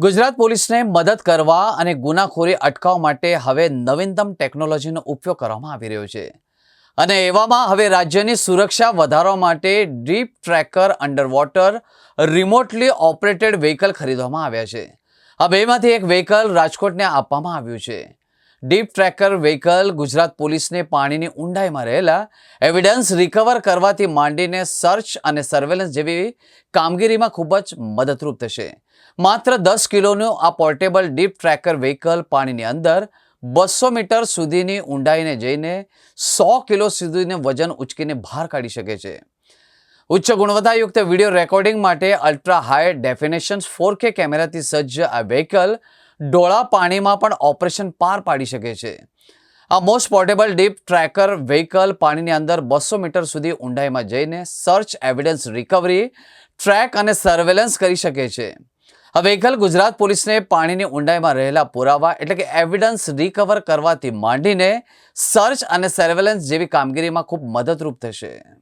ગુજરાત પોલીસને મદદ કરવા અને ગુનાખોરી અટકાવવા માટે હવે નવીનતમ ટેકનોલોજીનો ઉપયોગ કરવામાં આવી રહ્યો છે. અને એવામાં હવે રાજ્યની સુરક્ષા વધારવા માટે Deep Trekker under water remotely operated vehicle ખરીદવામાં આવ્યા છે. આ બેમાંથી એક વ્હીકલ રાજકોટને આપવામાં આવ્યું છે. ડીપ ટ્રેકર વ્હીકલ ગુજરાત પોલીસને પાણીની ઊંડાઈમાં રહેલા એવિડન્સ રિકવર કરવાથી માંડીને સર્ચ અને સર્વેલન્સ જેવી કામગીરીમાં ખૂબ જ મદદરૂપ થશે. માત્ર દસ કિલોનું આ પોર્ટેબલ ડીપ ટ્રેકર વ્હીકલ પાણીની અંદર બસો મીટર સુધીની ઊંડાઈને જઈને સો કિલો સુધીને વજન ઉચકીને બહાર કાઢી શકે છે. ઉચ્ચ ગુણવત્તાયુક્ત વીડિયો રેકોર્ડિંગ માટે ultra high definition four K કેમેરાથી સજ્જ આ વ્હીકલ ડોળા પાણીમાં પણ ઓપરેશન પાર પાડી શકે છે. આ most portable Deep Trekker vehicle પાણીની અંદર બસો મીટર સુધી ઊંડાઈમાં જઈને સર્ચ એવિડન્સ રિકવરી ટ્રેક અને સર્વેલન્સ કરી શકે છે. આ વ્હીકલ ગુજરાત પોલીસને પાણીની ઊંડાઈમાં રહેલા પુરાવા એટલે કે એવિડન્સ રિકવર કરવાથી માંડીને સર્ચ અને સર્વેલન્સ જેવી કામગીરીમાં ખૂબ મદદરૂપ થશે.